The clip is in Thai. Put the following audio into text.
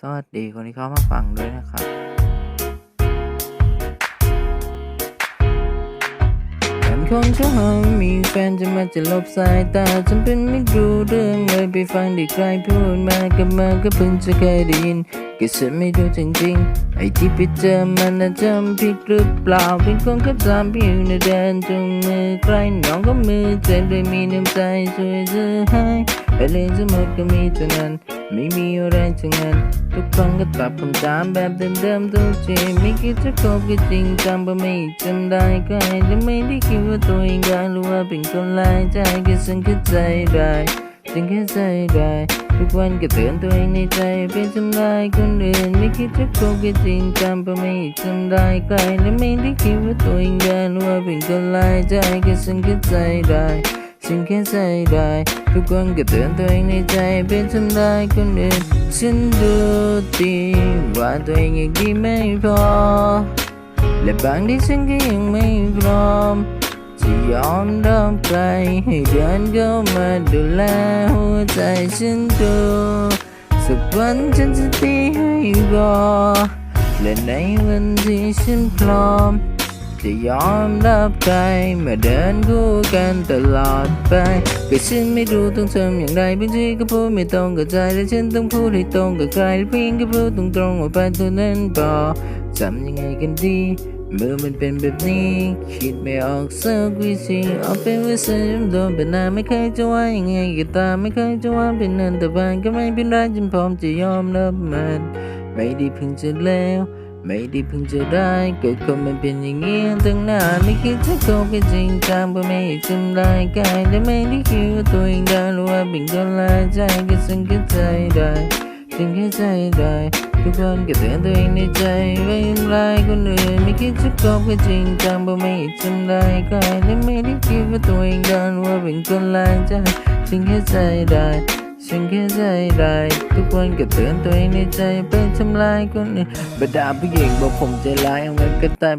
สวัสดีคนที่เข้ามาฟังด้วยนะครับฉันคงจะหอมมีแฟนจะมาจะลบสายตาฉันเป็นไม่รู้เรื่องเลยไปฟังเด็กใครพูดมากับมาก็เพิ่งจะเคยได้ยินก็ฉันไม่รู้จริงๆไอ้ที่ไปเจอมันน่ะจำผิดหรือเปล่าเป็นคนกับสามผิวในเดินจุงมือใครน้องก็มือใจด้วยมีน้ำใจช่วยจะให้อะไรจะหมดก็มีเท่านั้น ไม่มีอะไรทั้งนั้นทุกครั้งก็ตอบคำถามแบบเดิมๆทุกทีไม่คิดจะคบก็จริงจังเพราะไม่จำได้ใครและไม่ได้คิดว่าตัวเองได้หรือว่าเป็นคนหลายใจก็ฉันเข้าใจได้ฉันเข้าใจได้ทุกวันก็เตือนตัวเองในใจเป็นทำลายคนอื่นไม่คิดจะคบก็จริงจังเพราะไม่จำได้ใครและไม่ได้คิดว่าตัวเองได้หรือว่าเป็นคนหลายใจก็ฉันเข้าใจได้ ฉันแค่ใจได้ ทุกคนก็เตือนตัวเองในใจเป็นทำลายคนอื่นฉันดูดีว่าตัวเองยังดีไม่พอ และบางที่ฉันก็ยังไม่พร้อมจะยอมรับใครให้เดินเข้ามาดูแลหัวใจฉันดูสักวันฉันจะดีให้รอและในวันที่ฉันพร้อม จะยอมรับใครมาเดินคู่กันตลอดไปก็ฉันไม่รู้ต้องทำอย่างไรบางทีก็พูดไม่ตรงกับใจและฉันต้องพูดให้ตรงกับใครเพียงแค่พูดตรงๆออกไปเท่านั้นพอจำยังไงกันดีเมื่อมันเป็นแบบนี้คิดไม่ออกสักวิธีออกเป็นวิสัยโดนเป็นนาไม่เคยจะว่ายังไงก็ตามไม่เคยจะว่าเป็นนันแต่บานก็ไม่เป็นไรจนพร้อมจะยอมรับมัน ไม่ได้พิ่งจะแล้ว ไม่ได้เพิ่งจะได้ก็คนมันเป็นอย่างนี้ตั้งนานไม่คิดจะคบกันจริงจังเพราะไม่อยากทำลายกายและไม่ได้คิดว่าตัวเองได้หรือว่าเป็นคนลายใจก็ฉันเข้าใจได้ฉันเข้าใจได้ทุกคนก็เตือนตัวเองในใจไม่ทำลายคนอื่นไม่คิดจะคบกันจริงจังเพราะไม่อยากทำลายกายและไม่ได้คิดว่าตัวเองได้หรือว่าเป็นคนลายใจฉันเข้าใจได้ ฉันแค่ใจได้ทุกวันก็เตือนตัวเองในใจไปทำลายคนอื่นบรรดาผู้หญิงบอกผมใจร้ายเอาไว้ก็ตาย